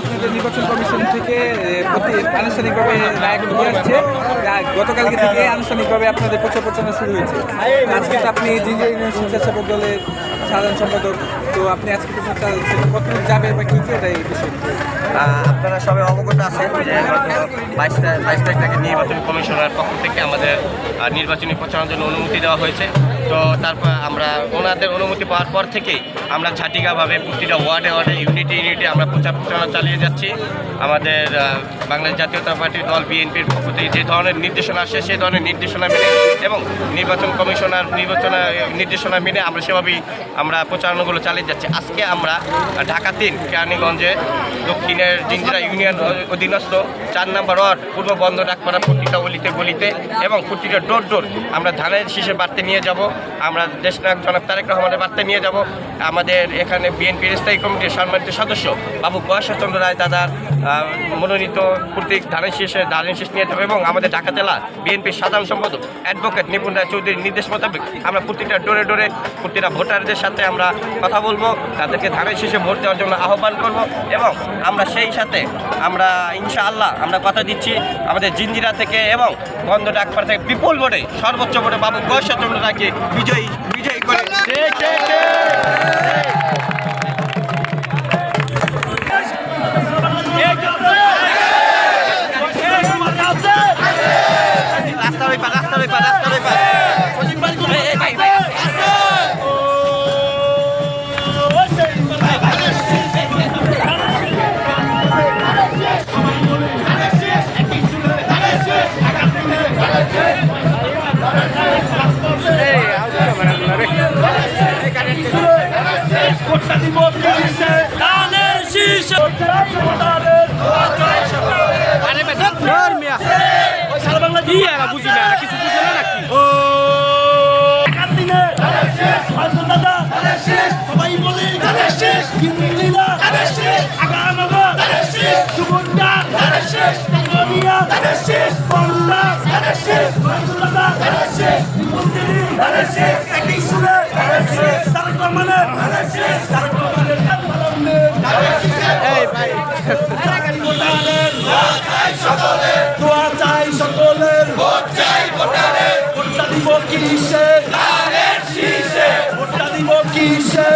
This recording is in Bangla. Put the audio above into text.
আপনাদের নির্বাচন কমিশন থেকে আনুষ্ঠানিকভাবে রায় নিয়ে আসছে। গতকালকে থেকে আনুষ্ঠানিকভাবে আপনাদের প্রচার প্রচারণা শুরু হয়েছে। আজকে তো আপনি স্বেচ্ছাসেবক দলের সাধারণ সম্পাদক, তো আপনি আজকে প্রচার কত যাবে বা কী কী এটা এই বিষয়ে। আপনারা সবাই অবগত আছেন যে বাইশ তারিখ নির্বাচন কমিশনার পক্ষ থেকে আমাদের নির্বাচনী প্রচারণার জন্য অনুমতি দেওয়া হয়েছে। তো তারপর আমরা ওনাদের অনুমতি পাওয়ার পর থেকেই আমরা ঝাটিকাভাবে প্রতিটা ওয়ার্ডে ওয়ার্ডে, ইউনিটি, ইউনিটে আমরা প্রচার প্রচারণা চালিয়ে যাচ্ছি। আমাদের বাংলাদেশ জাতীয়তা পার্টির দল বিএনপির পক্ষ থেকে যে ধরনের নির্দেশনা আসে সেই ধরনের নির্দেশনা মেনে এবং নির্বাচন কমিশনার নির্বাচনা, নির্দেশনা মেনে আমরা সেভাবেই আমরা প্রচারণাগুলো চালিয়ে যাচ্ছি। আজকে আমরা ঢাকা তিন, কেরানীগঞ্জে দক্ষিণের জিঞ্জিরা ইউনিয়ন অধীনস্থ, চার নম্বর ওয়ার্ড, পূর্ব বন্ধ ডাকপাড়া প্রতিটা অলিতে গলিতে এবং প্রতিটা ডোর ডোর। আমরা ধানের শীষে বার্তা নিয়ে যাব, আমরা দেশ দেশনায়ক জনাব তারেক রহমানের বার্তা নিয়ে যাব, আমাদের এখানে বিএনপির স্থায়ী কমিটির সম্মানিত সদস্য বাবু গয়েশ্বরচন্দ্র রায় দাদার মনোনীত প্রতীক ধানের শীষে ধানের শীষ নিয়ে যাব এবং আমাদের ঢাকা জেলা বিএনপির সাধারণ সম্পাদক অ্যাডভোকেট নিপুণ রায় চৌধুরীর নির্দেশ মোতাবেক আমরা প্রতিটা ডোরে ডোরে, প্রতিটা ভোটারদের সাথে আমরা কথা বলব, তাদেরকে ধানের শীষে ভোট দেওয়ার জন্য আহ্বান করব এবং আমরা সেই সাথে আমরা ইনশাআল্লাহ আমরা কথা দিচ্ছি আমাদের জিন্দিরা থেকে এবং বন্ধ ডাকপাড়া থেকে বিপুল ভোটে, সর্বোচ্চ ভোটে বাবু গয়েশ্বরচন্দ্র রাখি বিজয়ী বিজয়ী করে। আরে বেটা ধর মিয়া ওই সারা বাংলা কি আর বুঝি না কিছু বুঝে না নাকি ও সবাই বলি মানে দিব কিসে? ভোটটা দিব কিসে?